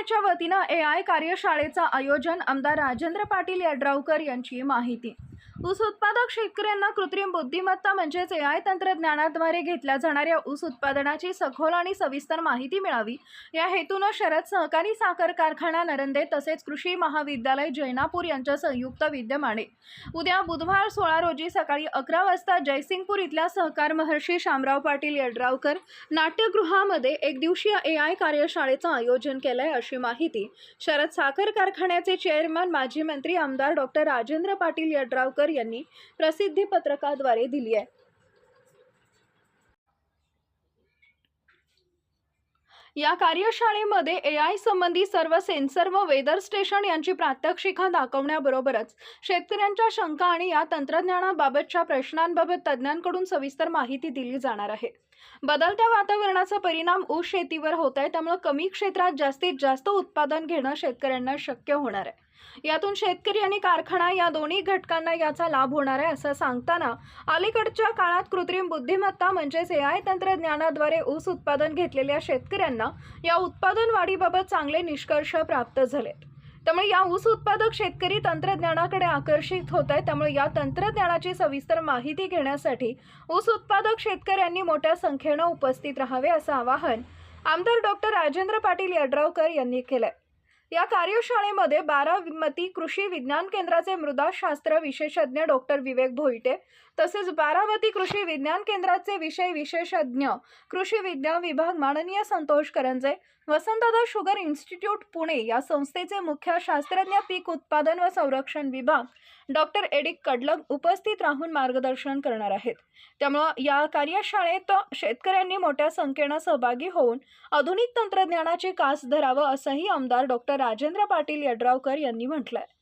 मंत्रालयाच्या वतीनं ए आय कार्यशाळेचं आयोजन आमदार राजेंद्र पाटील यड्रावकर यांची माहिती. ऊस उत्पादक शेतकऱ्यांना कृत्रिम बुद्धिमत्ता म्हणजेच ए आय तंत्रज्ञानाद्वारे घेतल्या जाणाऱ्या ऊस उत्पादनाची सखोल आणि सविस्तर माहिती मिळावी. या हेतूनं शरद सहकारी साखर कारखाना नरंदे तसेच कृषी महाविद्यालय जैनापूर यांच्या संयुक्त विद्यमाने. उद्या बुधवार सोळा रोजी सकाळी अकरा वाजता जयसिंगपूर इथल्या सहकार महर्षी शामराव पाटील यड्रावकर नाट्यगृहामध्ये एक दिवसीय ए आय कार्यशाळेचं आयोजन केलं आहे अशी माहिती. शरद साखर कारखान्याचे चेअरमन माजी मंत्री आमदार डॉक्टर राजेंद्र पाटील यड्रावकर यांनी प्रसिद्धी पत्रकाद्वारे दिली आहे. या कार्यशाळेमध्ये ए आय संबंधी सर्व सेन्सर व वेदर स्टेशन यांची प्रात्यक्षिका दाखवण्याबरोबरच शेतकऱ्यांच्या शंका आणि या तंत्रज्ञानाबाबतच्या प्रश्नांबाबत तज्ज्ञांकडून सविस्तर माहिती दिली जाणार आहे. बदलत्या वातावरणाचा परिणाम ऊस शेतीवर होत आहे त्यामुळे कमी क्षेत्रात जास्तीत जास्त उत्पादन घेणं शेतकऱ्यांना शक्य होणार आहे. यातून शेतकरी आणि कारखाना या दोन्ही घटकांना याचा लाभ होणार आहे असं सांगताना अलीकडच्या काळात कृत्रिम बुद्धिमत्ता म्हणजेच ए आय तंत्रज्ञानाद्वारे ऊस उत्पादन घेतलेल्या शेतकऱ्यांना या उत्पादन वाढीबाबत चांगले निष्कर्ष प्राप्त झाले त्यामुळे या ऊस उत्पादक शेतकरी तंत्रज्ञानाकडे आकर्षित होत आहे त्यामुळे या तंत्रज्ञानाची सविस्तर माहिती घेण्यासाठी ऊस उत्पादक शेतकऱ्यांनी मोठ्या संख्येनं उपस्थित राहावे असं आवाहन आमदार डॉक्टर राजेंद्र पाटील यड्रावकर यांनी केलंय. या कार्यशाळेमध्ये बारामती कृषी विज्ञान केंद्राचे मृदाशास्त्र विशेषज्ञ डॉक्टर विवेक भोईटे तसेच बारामती कृषी विज्ञान केंद्राचे विषय विशेषज्ञ कृषी विज्ञान विभाग माननीय संतोष करंजे वसंतदा शुगर इन्स्टिट्यूट पुणे या संस्थेचे मुख्य शास्त्रज्ञ पीक उत्पादन व संरक्षण विभाग डॉक्टर एडिक कडलग उपस्थित राहून मार्गदर्शन करणार आहेत. त्यामुळं या कार्यशाळेत शेतकऱ्यांनी मोठ्या संख्येनं सहभागी होऊन आधुनिक तंत्रज्ञानाची कास धरावं असंही आमदार डॉक्टर राजेंद्र पाटील यड्रावकर यांनी म्हटलं आहे